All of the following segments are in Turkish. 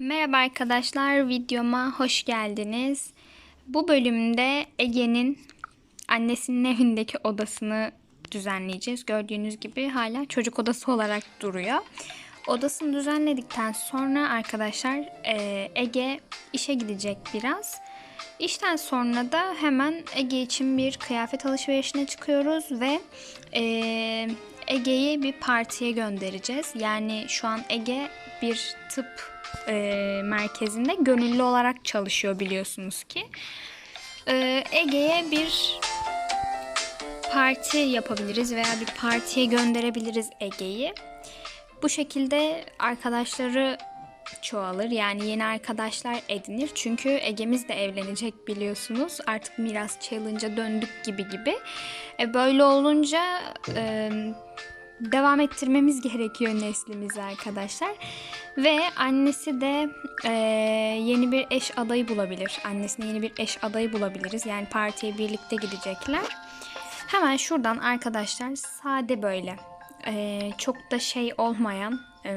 Merhaba arkadaşlar, videoma hoş geldiniz. Bu bölümde Ege'nin annesinin evindeki odasını düzenleyeceğiz. Gördüğünüz gibi hala çocuk odası olarak duruyor. Odasını düzenledikten sonra arkadaşlar e, Ege işe gidecek biraz. İşten sonra da hemen Ege için bir kıyafet alışverişine çıkıyoruz ve e, Ege'yi bir partiye göndereceğiz. Yani şu an Ege bir tıp e, merkezinde gönüllü olarak çalışıyor biliyorsunuz ki. E, Ege'ye bir parti yapabiliriz veya bir partiye gönderebiliriz Ege'yi. Bu şekilde arkadaşları çoğalır. Yani yeni arkadaşlar edinir. Çünkü Ege'miz de evlenecek biliyorsunuz. Artık miras challenge'a döndük gibi gibi. E, böyle olunca e, devam ettirmemiz gerekiyor neslimizi arkadaşlar. Ve annesi de e, yeni bir eş adayı bulabilir. Annesine yeni bir eş adayı bulabiliriz. Yani partiye birlikte gidecekler. Hemen şuradan arkadaşlar sade böyle e, çok da şey olmayan e,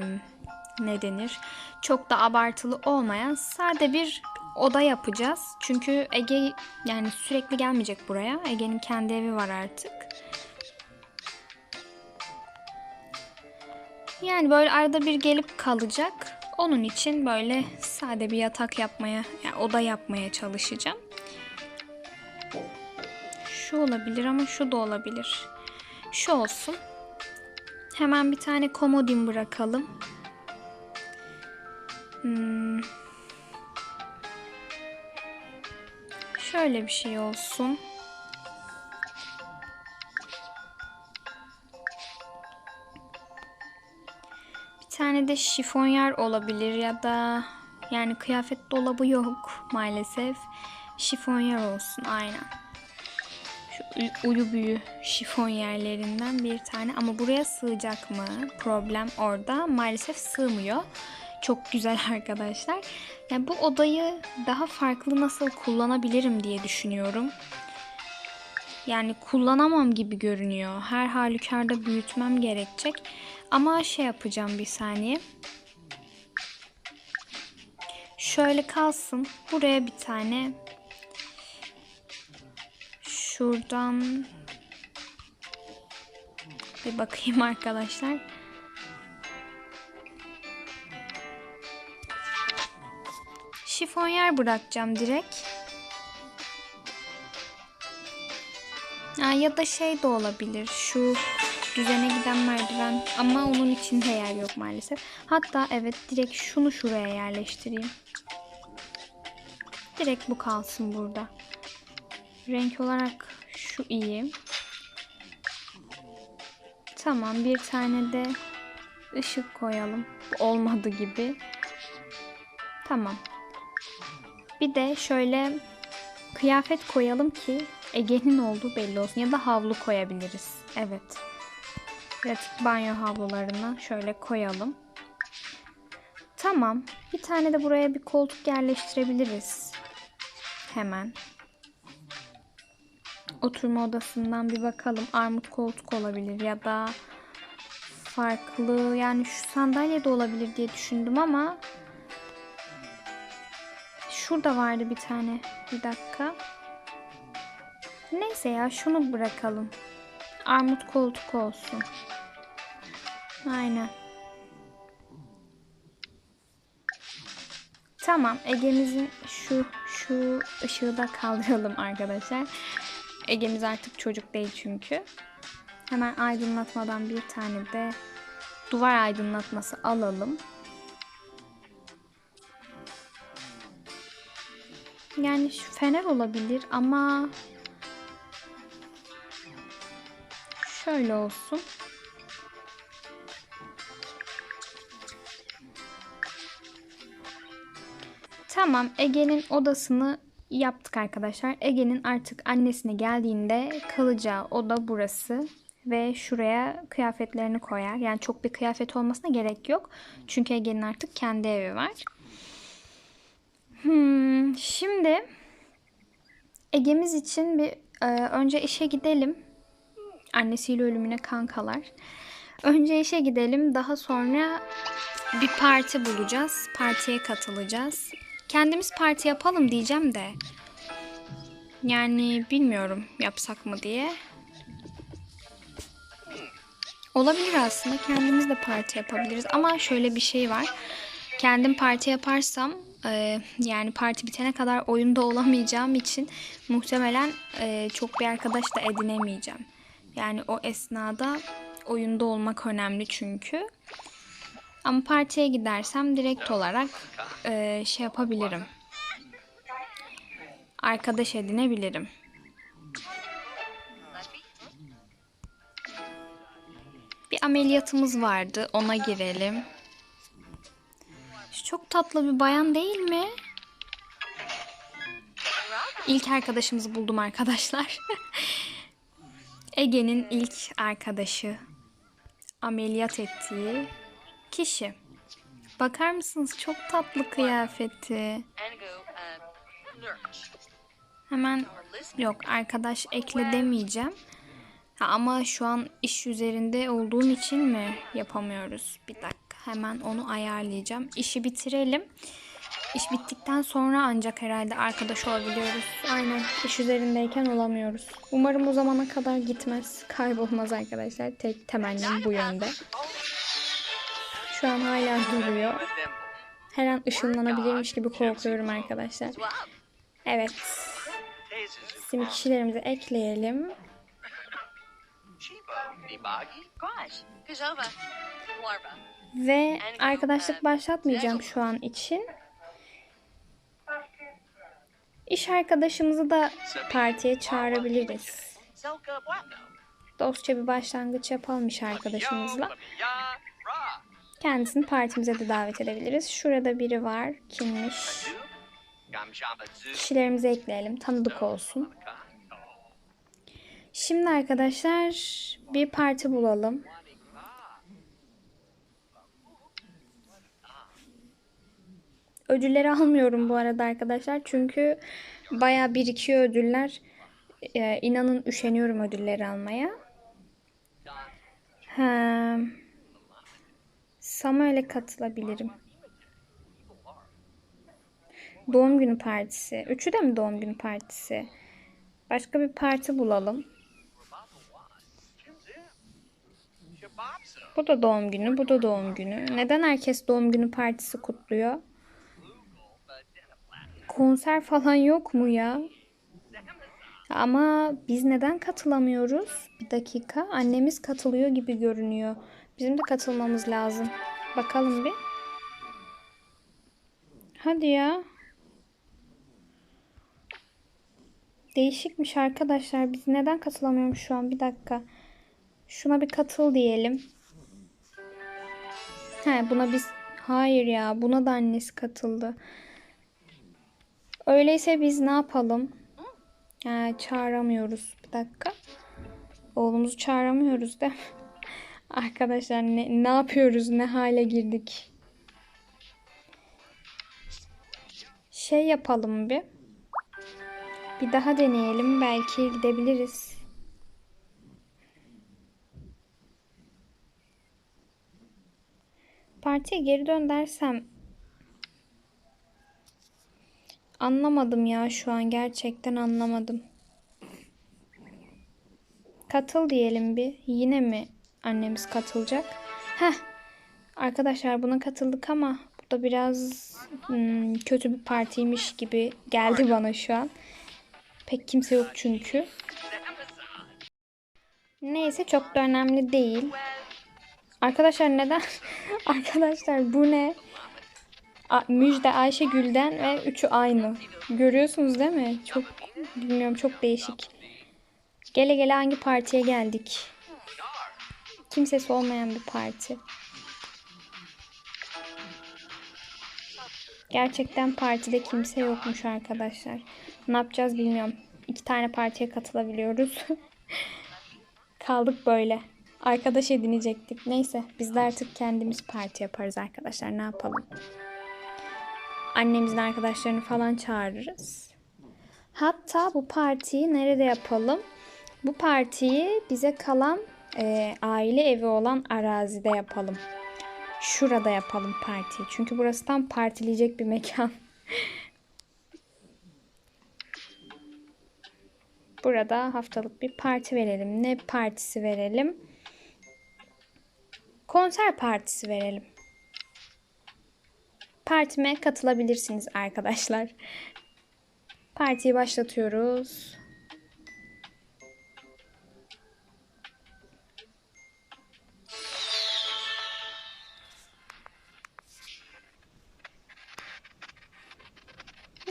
ne denir? Çok da abartılı olmayan sade bir oda yapacağız. Çünkü Ege yani sürekli gelmeyecek buraya. Ege'nin kendi evi var artık. Yani böyle arada bir gelip kalacak. Onun için böyle sade bir yatak yapmaya, yani oda yapmaya çalışacağım. Şu olabilir ama şu da olabilir. Şu olsun. Hemen bir tane komodin bırakalım. Hmm. Şöyle bir şey olsun. Tane de şifonyer olabilir ya da yani kıyafet dolabı yok maalesef. Şifonyer olsun aynen. Şu uy- uyu büyü şifonyerlerinden bir tane ama buraya sığacak mı? Problem orada. Maalesef sığmıyor. Çok güzel arkadaşlar. Yani bu odayı daha farklı nasıl kullanabilirim diye düşünüyorum. Yani kullanamam gibi görünüyor. Her halükarda büyütmem gerekecek. Ama şey yapacağım bir saniye. Şöyle kalsın. Buraya bir tane şuradan bir bakayım arkadaşlar. Şifonyer bırakacağım direkt. Ha, ya da şey de olabilir. Şu düzene giden merdiven ama onun içinde yer yok maalesef. Hatta evet direkt şunu şuraya yerleştireyim. Direkt bu kalsın burada. Renk olarak şu iyi. Tamam bir tane de ışık koyalım. Olmadı gibi. Tamam. Bir de şöyle kıyafet koyalım ki Ege'nin olduğu belli olsun. Ya da havlu koyabiliriz. Evet. Pratik banyo havlularını şöyle koyalım. Tamam. Bir tane de buraya bir koltuk yerleştirebiliriz. Hemen. Oturma odasından bir bakalım. Armut koltuk olabilir ya da farklı yani şu sandalye de olabilir diye düşündüm ama şurada vardı bir tane. Bir dakika. Neyse ya şunu bırakalım. Armut koltuk olsun. Aynen. Tamam. Ege'mizin şu şu ışığı da kaldıralım arkadaşlar. Ege'miz artık çocuk değil çünkü. Hemen aydınlatmadan bir tane de duvar aydınlatması alalım. Yani şu fener olabilir ama şöyle olsun. Tamam Ege'nin odasını yaptık arkadaşlar. Ege'nin artık annesine geldiğinde kalacağı oda burası. Ve şuraya kıyafetlerini koyar. Yani çok bir kıyafet olmasına gerek yok. Çünkü Ege'nin artık kendi evi var. Hmm, şimdi Ege'miz için bir e, önce işe gidelim. Annesiyle ölümüne kankalar. Önce işe gidelim. Daha sonra bir parti bulacağız. Partiye katılacağız. Kendimiz parti yapalım diyeceğim de. Yani bilmiyorum yapsak mı diye. Olabilir aslında. Kendimiz de parti yapabiliriz. Ama şöyle bir şey var. Kendim parti yaparsam e, yani parti bitene kadar oyunda olamayacağım için muhtemelen e, çok bir arkadaş da edinemeyeceğim. Yani o esnada oyunda olmak önemli çünkü. Ama partiye gidersem direkt olarak e, şey yapabilirim. Arkadaş edinebilirim. Bir ameliyatımız vardı. Ona girelim. Şu çok tatlı bir bayan değil mi? İlk arkadaşımızı buldum arkadaşlar. Ege'nin ilk arkadaşı. Ameliyat ettiği kişi. Bakar mısınız? Çok tatlı kıyafeti. Hemen yok arkadaş ekle demeyeceğim. Ha, ama şu an iş üzerinde olduğum için mi yapamıyoruz? Bir dakika hemen onu ayarlayacağım. İşi bitirelim. İş bittikten sonra ancak herhalde arkadaş olabiliyoruz. Aynen iş üzerindeyken olamıyoruz. Umarım o zamana kadar gitmez. Kaybolmaz arkadaşlar. Tek temennim bu yönde. Şu an hala duruyor. Her an ışınlanabilirmiş gibi korkuyorum arkadaşlar. Evet. Sim kişilerimizi ekleyelim. Ve arkadaşlık başlatmayacağım şu an için. İş arkadaşımızı da partiye çağırabiliriz. Dostça bir başlangıç yapalım iş arkadaşımızla. Kendisini partimize de davet edebiliriz. Şurada biri var. Kimmiş? Kişilerimizi ekleyelim. Tanıdık olsun. Şimdi arkadaşlar bir parti bulalım. Ödülleri almıyorum bu arada arkadaşlar. Çünkü baya birikiyor ödüller. Ee, inanın üşeniyorum ödülleri almaya. Ha. Samuel'e katılabilirim. Doğum günü partisi. Üçü de mi doğum günü partisi? Başka bir parti bulalım. Bu da doğum günü, bu da doğum günü. Neden herkes doğum günü partisi kutluyor? Konser falan yok mu ya? Ama biz neden katılamıyoruz? Bir dakika. Annemiz katılıyor gibi görünüyor. Bizim de katılmamız lazım. Bakalım bir. Hadi ya. Değişikmiş arkadaşlar. Biz neden katılamıyoruz şu an? Bir dakika. Şuna bir katıl diyelim. He buna biz... Hayır ya. Buna da annesi katıldı. Öyleyse biz ne yapalım? Ha, çağıramıyoruz. Bir dakika. Oğlumuzu çağıramıyoruz değil? Arkadaşlar ne, ne yapıyoruz? Ne hale girdik? Şey yapalım bir. Bir daha deneyelim. Belki gidebiliriz. Partiye geri dön dersem anlamadım ya şu an gerçekten anlamadım. Katıl diyelim bir. Yine mi annemiz katılacak? Heh. Arkadaşlar buna katıldık ama bu da biraz hmm, kötü bir partiymiş gibi geldi bana şu an. Pek kimse yok çünkü. Neyse çok da önemli değil. Arkadaşlar neden? Arkadaşlar bu ne? Müjde Ayşegül'den ve üçü aynı. Görüyorsunuz değil mi? Çok bilmiyorum çok değişik. Gele gele hangi partiye geldik? Kimsesi olmayan bir parti. Gerçekten partide kimse yokmuş arkadaşlar. Ne yapacağız bilmiyorum. İki tane partiye katılabiliyoruz. Kaldık böyle. Arkadaş edinecektik. Neyse biz de artık kendimiz parti yaparız arkadaşlar. Ne yapalım? Annemizin arkadaşlarını falan çağırırız. Hatta bu partiyi nerede yapalım? Bu partiyi bize kalan e, aile evi olan arazide yapalım. şurada yapalım partiyi. Çünkü burası tam partileyecek bir mekan. Burada haftalık bir parti verelim. Ne partisi verelim? Konser partisi verelim. Partime katılabilirsiniz arkadaşlar. Partiyi başlatıyoruz.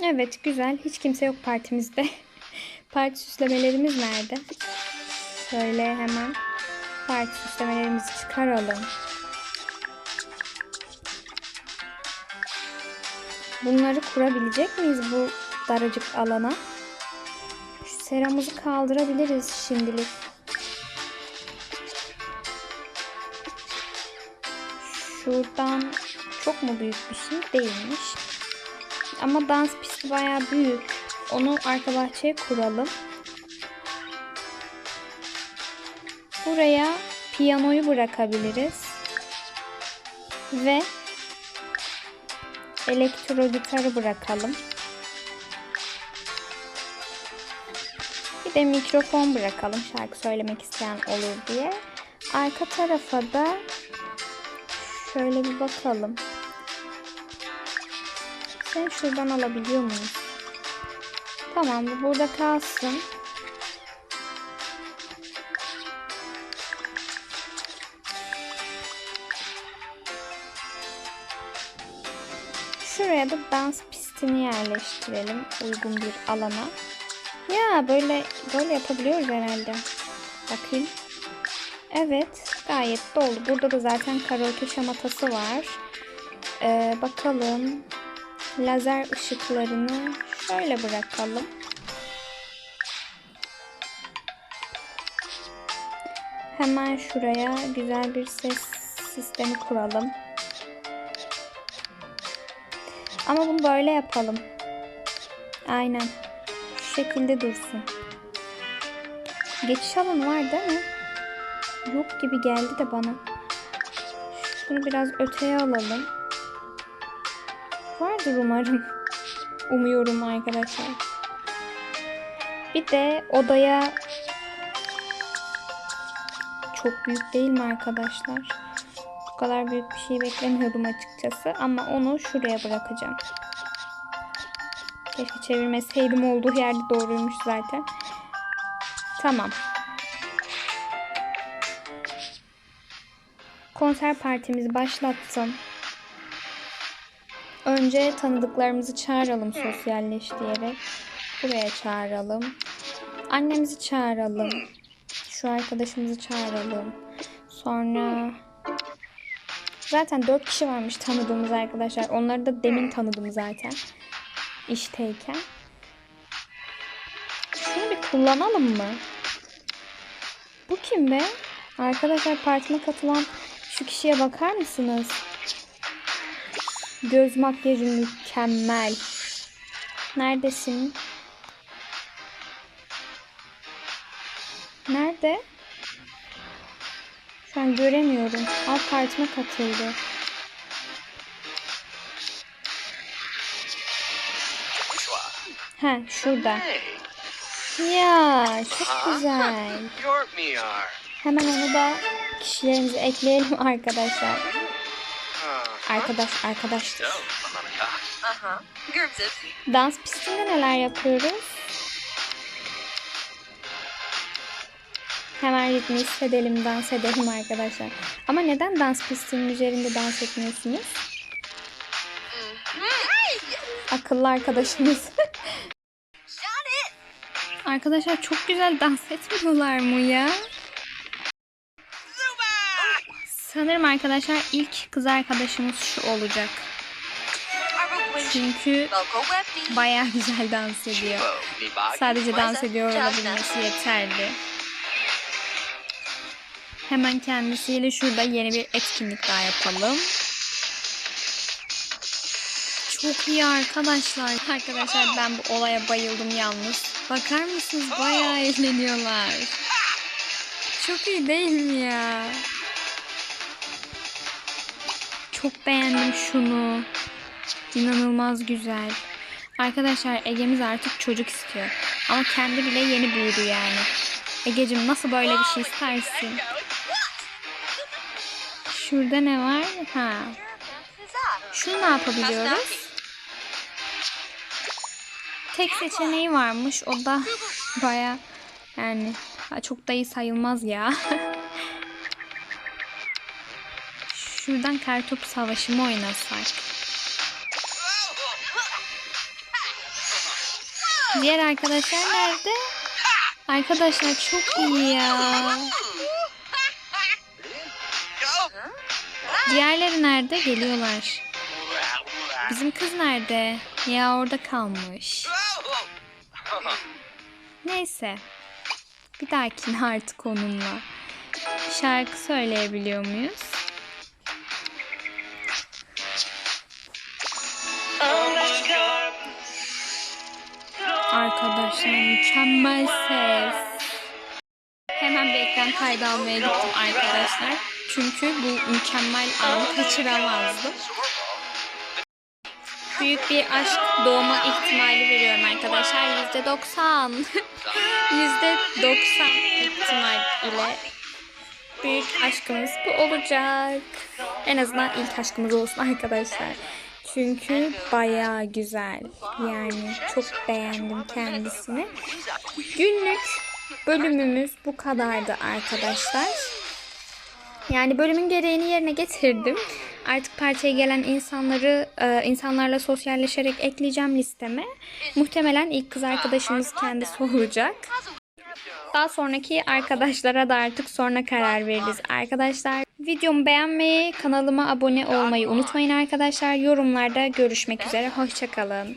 Evet güzel. Hiç kimse yok partimizde. Parti süslemelerimiz nerede? Şöyle hemen parti süslemelerimizi çıkaralım. Bunları kurabilecek miyiz bu daracık alana? Şu seramızı kaldırabiliriz şimdilik. Şuradan çok mu büyük bir şey değilmiş. Ama dans pisti bayağı büyük. Onu arka bahçeye kuralım. Buraya piyanoyu bırakabiliriz. Ve elektro gitarı bırakalım. Bir de mikrofon bırakalım şarkı söylemek isteyen olur diye. Arka tarafa da şöyle bir bakalım. Sen şuradan alabiliyor muyuz? Tamam bu burada kalsın. Şuraya da dans pistini yerleştirelim uygun bir alana. Ya böyle böyle yapabiliyoruz herhalde. Bakayım. Evet gayet doldu. Burada da zaten karaoke şamatası var. Ee, bakalım. Lazer ışıklarını şöyle bırakalım. Hemen şuraya güzel bir ses sistemi kuralım. Ama bunu böyle yapalım. Aynen. Şu şekilde dursun. Geçiş alanı var değil mi? Yok gibi geldi de bana. Şunu biraz öteye alalım. Vardır umarım. Umuyorum arkadaşlar. Bir de odaya çok büyük değil mi arkadaşlar? Kadar büyük bir şey beklemiyordum açıkçası. Ama onu şuraya bırakacağım. Keşke çevirmeseydim olduğu yerde doğruymuş zaten. Tamam. Konser partimizi başlattım. Önce tanıdıklarımızı çağıralım sosyalleş diyerek. Buraya çağıralım. Annemizi çağıralım. Şu arkadaşımızı çağıralım. Sonra zaten dört kişi varmış tanıdığımız arkadaşlar. Onları da demin tanıdım zaten. İşteyken. Şunu bir kullanalım mı? Bu kim be? Arkadaşlar partime katılan şu kişiye bakar mısınız? Göz makyajı mükemmel. Neredesin? Nerede? Göremiyorum. Alt partime katıldı. He şurada. Ya çok güzel. Hemen onu da kişilerimizi ekleyelim arkadaşlar. Arkadaş Zipsy. Dans pistinde neler yapıyoruz? Hemen ritmi hissedelim, dans edelim arkadaşlar. Ama neden dans pistinin üzerinde dans etmiyorsunuz? Akıllı arkadaşımız. Arkadaşlar çok güzel dans etmiyorlar mı ya? Sanırım arkadaşlar ilk kız arkadaşımız şu olacak. Çünkü bayağı güzel dans ediyor. Sadece dans ediyor olabilmesi yeterli. Hemen kendisiyle şurada yeni bir etkinlik daha yapalım. Çok iyi arkadaşlar. Arkadaşlar ben bu olaya bayıldım yalnız. Bakar mısınız? Bayağı eğleniyorlar. Çok iyi değil mi ya? çok beğendim şunu. İnanılmaz güzel. Arkadaşlar Ege'miz artık çocuk istiyor. Ama kendi bile yeni büyüdü yani. Egeciğim nasıl böyle bir şey istersin? Şurada ne var? Ha. Şunu ne yapabiliyoruz? Tek seçeneği varmış. O da baya yani çok da iyi sayılmaz ya. Şuradan kartopu savaşı mı oynasak? Diğer arkadaşlar nerede? Arkadaşlar çok iyi ya. Diğerleri nerede? Geliyorlar. Bizim kız nerede? Ya orada kalmış. Neyse. Bir dahakine artık onunla. Şarkı söyleyebiliyor muyuz? Arkadaşlar mükemmel ses. Hemen bir ekran kaydı almaya gittim arkadaşlar. Çünkü bu mükemmel anı kaçıramazdım. Büyük bir aşk doğma ihtimali veriyorum arkadaşlar. Yüzde doksan. Yüzde doksan ihtimal ile büyük aşkımız bu olacak. En azından ilk aşkımız olsun arkadaşlar. Çünkü bayağı güzel. Yani çok beğendim kendisini. Günlük bölümümüz bu kadardı arkadaşlar. Yani bölümün gereğini yerine getirdim. Artık partiye gelen insanları e, insanlarla sosyalleşerek ekleyeceğim listeme. Muhtemelen ilk kız arkadaşımız kendisi olacak. Daha sonraki arkadaşlara da artık sonra karar veririz arkadaşlar. Videomu beğenmeyi, kanalıma abone olmayı unutmayın arkadaşlar. Yorumlarda görüşmek üzere. Hoşçakalın.